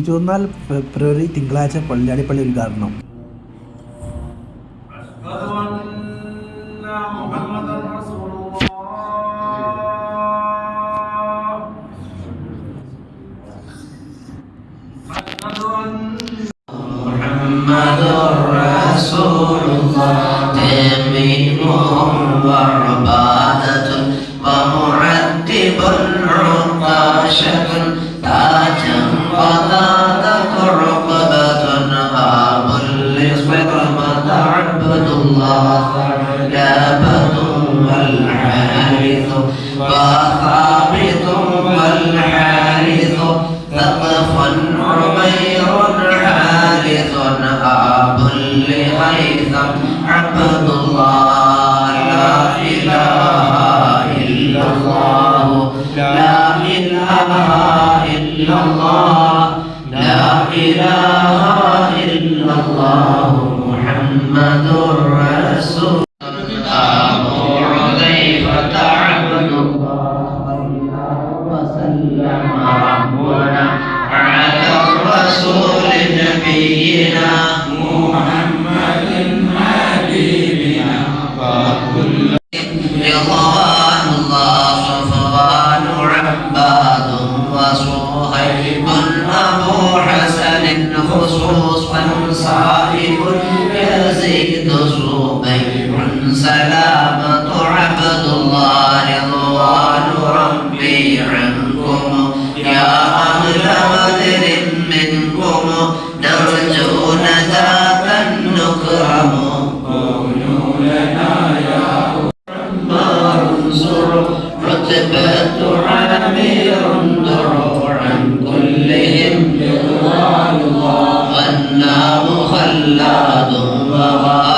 ഇരുപത്തിനാല് ഫെബ്രുവരി തിങ്കളാഴ്ച പള്ളിയാടിപ്പള്ളി ഉദ്ഘാടനം. لصرمة عبد الله ثعلبة والحارث وثابت والحارث ثقفا عمير حارث آب لهيثم عبد الله لا إله إلا الله لا إله إلا الله لا إله إلا الله. محمد رسول سلامة عبد الله رضوان ربي عنكم. يا أهل بدر منكم نرجو نجاة نكرم كونوا لنا يا انصر رتبة عامر عن كلهم رضوان الله والنام خلاد وغان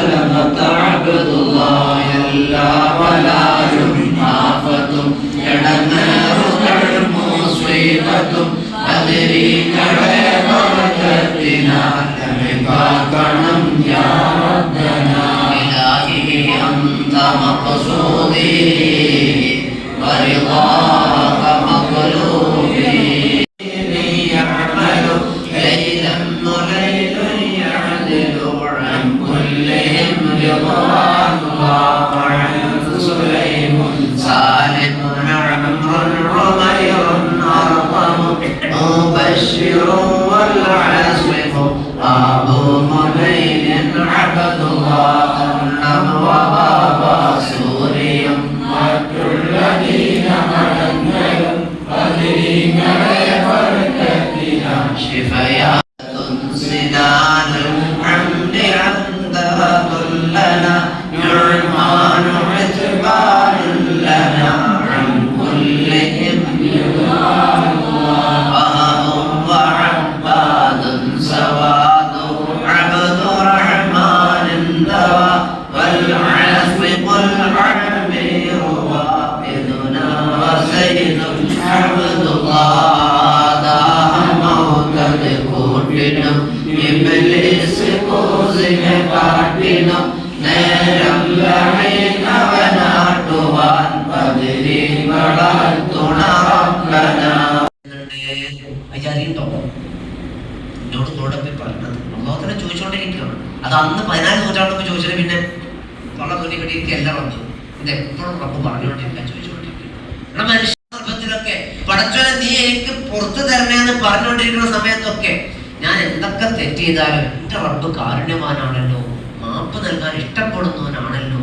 لسلمة عبد الله إلا ولا آفة يدمر مصيبة أدري كعبرتنا لمقاكم يا ربنا إلهي أنت مقصودي ورضاك مطلوبي يعمل ليلا وليل ま അത് അന്ന് പതിനാല് നൂറ്റാണ്ടൊക്കെ ചോദിച്ചാൽ പിന്നെ തൊള്ള തുണി കിട്ടിയിട്ട് എല്ലാം വന്നു. ഇത് എപ്പോഴും റബ്ബ് പറഞ്ഞുകൊണ്ടിരിക്കുക ചോദിച്ചുകൊണ്ടിരിക്കുക ഇവിടെ മനുഷ്യ സന്ദർഭത്തിലൊക്കെ പടച്ചോനെ നീ എനിക്ക് പുറത്തു തരണേന്ന് പറഞ്ഞുകൊണ്ടിരിക്കുന്ന സമയത്തൊക്കെ ഞാൻ എന്തൊക്കെ തെറ്റ് ചെയ്താലും എന്റെ റബ്ബ് കാരുണ്യവാനാണല്ലോ. മാപ്പ് നൽകാൻ ഇഷ്ടപ്പെടുന്നവനാണല്ലോ.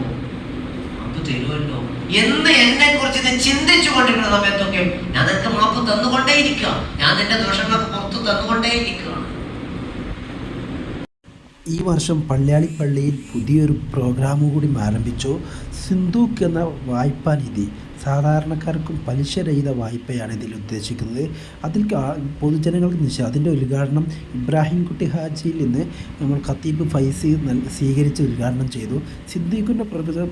മാപ്പ് തരുമല്ലോ. എന്ന് എന്നെ കുറിച്ച് നീ ചിന്തിച്ചു കൊണ്ടിരിക്കുന്ന സമയത്തൊക്കെ ഞാൻ നിനക്ക് മാപ്പ് തന്നുകൊണ്ടേയിരിക്കുക ഞാൻ നിന്റെ ദോഷങ്ങളൊക്കെ പുറത്ത് തന്നുകൊണ്ടേയിരിക്കുകയാണ്. ഈ വർഷം പള്ളിയാളി പള്ളിയിൽ പുതിയൊരു പ്രോഗ്രാം കൂടി ആരംഭിച്ചു. സിന്ധുക്ക് എന്ന വായ്പാ നിധി. സാധാരണക്കാർക്കും പലിശരഹിത വായ്പയാണ് ഇതിൽ ഉദ്ദേശിക്കുന്നത്. അതിൽ പൊതുജനങ്ങൾക്ക് നിശ്ചയം അതിന്റെ ഉദ്ഘാടനം ഇബ്രാഹിം കുട്ടി ഹാജിയിൽ നിന്ന് നമ്മൾ ഖത്തീബ് ഫൈസി സ്വീകരിച്ച് ഉദ്ഘാടനം ചെയ്തു. സിദ്ദീഖിന്റെ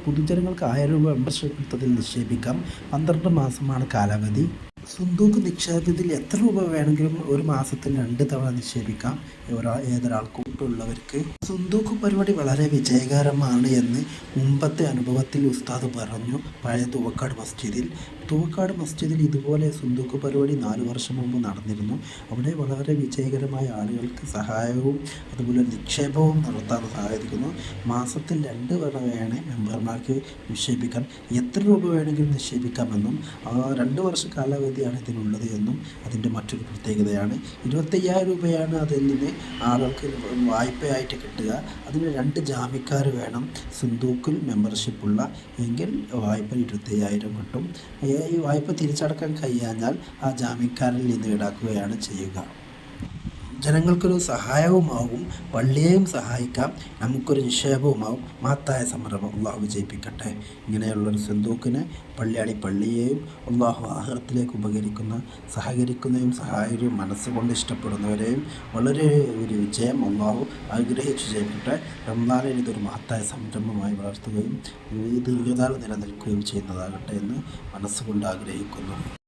പൊതുജനങ്ങൾക്ക് ആയിരം രൂപ മെമ്പർഷിപ്പ് നിക്ഷേപിക്കാം. പന്ത്രണ്ട് മാസമാണ് കാലാവധി. സുന്ദൂക്ക് നിക്ഷേപത്തിൽ എത്ര രൂപ വേണമെങ്കിലും ഒരു മാസത്തിൽ രണ്ട് തവണ നിക്ഷേപിക്കാം. ഒരാ ഏതൊരാൾക്കും ഉള്ളവർക്ക്. സുന്ദൂക്ക് പരിപാടി വളരെ വിജയകരമാണ് എന്ന് മുമ്പത്തെ അനുഭവത്തിൽ ഉസ്താദ് പറഞ്ഞു. പഴയ തുവക്കാട് മസ്ജിദിൽ തുവക്കാട് മസ്ജിദിൽ ഇതുപോലെ സുന്ദൂക്ക് പരിപാടി നാല് വർഷം മുമ്പ് നടന്നിരുന്നു. അവിടെ വളരെ വിജയകരമായ ആളുകൾക്ക് സഹായവും അതുപോലെ നിക്ഷേപവും നടത്താൻ സഹായിക്കുന്നു. മാസത്തിൽ രണ്ട് തവണ വേണേ മെമ്പർമാർക്ക് നിക്ഷേപിക്കാൻ എത്ര രൂപ വേണമെങ്കിലും നിക്ഷേപിക്കാമെന്നും രണ്ട് വർഷ കാലാവധിയാണ് ഇതിനുള്ളത് എന്നും അതിന്റെ മറ്റൊരു പ്രത്യേകതയാണ്. ഇരുപത്തയ്യായിരം രൂപയാണ് അതിൽ നിന്ന് ആളുകൾക്ക് വായ്പയായിട്ട് കിട്ടുക. അതിന് രണ്ട് ജാമ്യക്കാർ വേണം. സിന്ധൂക്കിൽ മെമ്പർഷിപ്പുള്ള എങ്കിൽ വായ്പ ഇരുപത്തയ്യായിരം കിട്ടും. ഈ വായ്പ തിരിച്ചടക്കാൻ കഴിയാഞ്ഞാൽ ആ ജാമ്യക്കാരിൽ നിന്ന് ഈടാക്കുകയാണ് ചെയ്യുക. ജനങ്ങൾക്കൊരു സഹായവുമാകും പള്ളിയെയും സഹായിക്കാം നമുക്കൊരു നിക്ഷേപവുമാകും. മഹത്തായ സംരംഭം അള്ളാഹു വിജയിപ്പിക്കട്ടെ. ഇങ്ങനെയുള്ളൊരു സിന്ധൂക്കിനെ പള്ളിയാടി പള്ളിയെയും അള്ളാഹു ആഹ്റത്തിലേക്ക് ഉപകരിക്കുന്ന സഹകരിക്കുന്നതും സഹായവും മനസ്സുകൊണ്ട് ഇഷ്ടപ്പെടുന്നവരെയും വളരെ ഒരു വിജയം അള്ളാഹു ആഗ്രഹിച്ചു ചെയ്യട്ടെ. റംദാനിൽ ഇതൊരു മഹത്തായ സംരംഭമായി വളർത്തുകയും ദീർഘകാലം നിലനിൽക്കുകയും ചെയ്യുന്നതാകട്ടെ എന്ന് മനസ്സുകൊണ്ട് ആഗ്രഹിക്കുന്നു.